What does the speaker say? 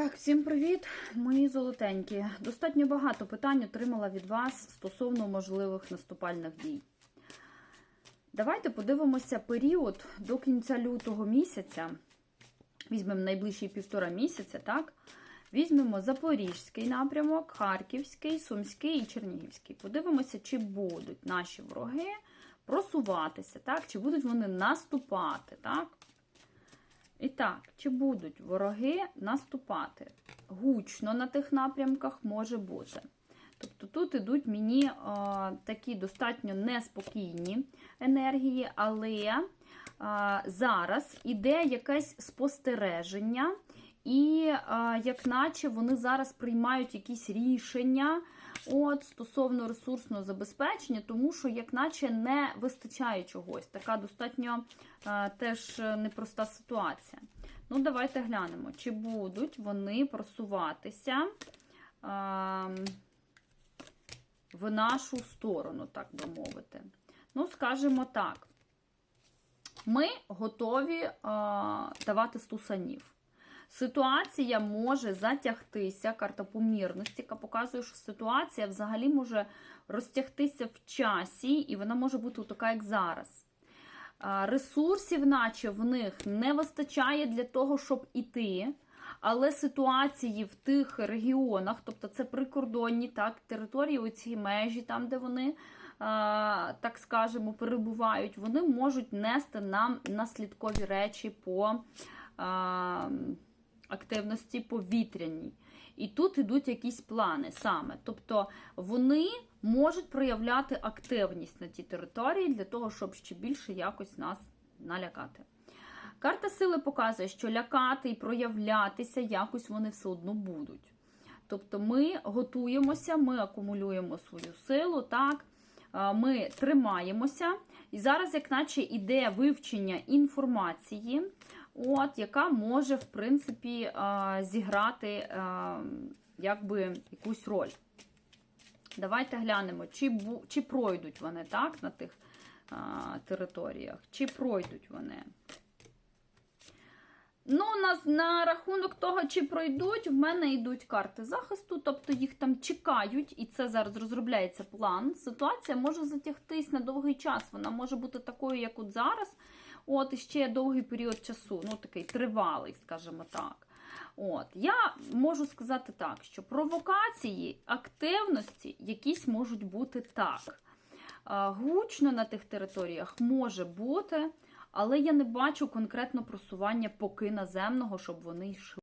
Так, всім привіт, мої золотенькі. Достатньо багато питань отримала від вас стосовно можливих наступальних дій. Давайте подивимося період до кінця лютого місяця. Візьмемо найближчі півтора місяця, так? Візьмемо Запорізький напрямок, Харківський, Сумський і Чернігівський. Подивимося, чи будуть наші вороги просуватися, так? Чи будуть вони наступати, так? І так, чи будуть вороги наступати? Гучно на тих напрямках може бути. Тобто тут ідуть мені е, такі достатньо неспокійні енергії, але е, зараз іде якесь спостереження, і е, як наче вони зараз приймають якісь рішення от, стосовно ресурсного забезпечення, тому що як наче не вистачає чогось. Така достатньо е, теж непроста ситуація. Ну, давайте глянемо, чи будуть вони просуватися. Е, в нашу сторону, так би мовити. Ну, скажімо так, ми готові е, давати стусанів. Ситуація може затягтися, карта помірності, яка показує, що ситуація взагалі може розтягтися в часі, і вона може бути така, як зараз. Ресурсів, наче в них не вистачає для того, щоб іти. Але ситуації в тих регіонах, тобто це прикордонні так, території, оці межі, там, де вони, так скажемо, перебувають, вони можуть нести нам наслідкові речі по активності повітряній. І тут йдуть якісь плани саме. Тобто вони можуть проявляти активність на тій території для того, щоб ще більше якось нас налякати. Карта сили показує, що лякати і проявлятися якось вони все одно будуть. Тобто ми готуємося, ми акумулюємо свою силу, так, ми тримаємося. І зараз, як наче, іде вивчення інформації, от, яка може, в принципі, зіграти якби, якусь роль. Давайте глянемо, чи чи пройдуть вони так, на тих а, територіях, чи пройдуть вони. Ну, на, на рахунок того, чи пройдуть, в мене йдуть карти захисту, тобто їх там чекають, і це зараз розробляється план. Ситуація може затягтись на довгий час. Вона може бути такою, як от зараз. От, ще довгий період часу, ну такий тривалий, скажімо так. От, Я можу сказати так, що провокації, активності якісь можуть бути так. Гучно на тих територіях може бути. Але я не бачу конкретно просування поки наземного, щоб вони йшли.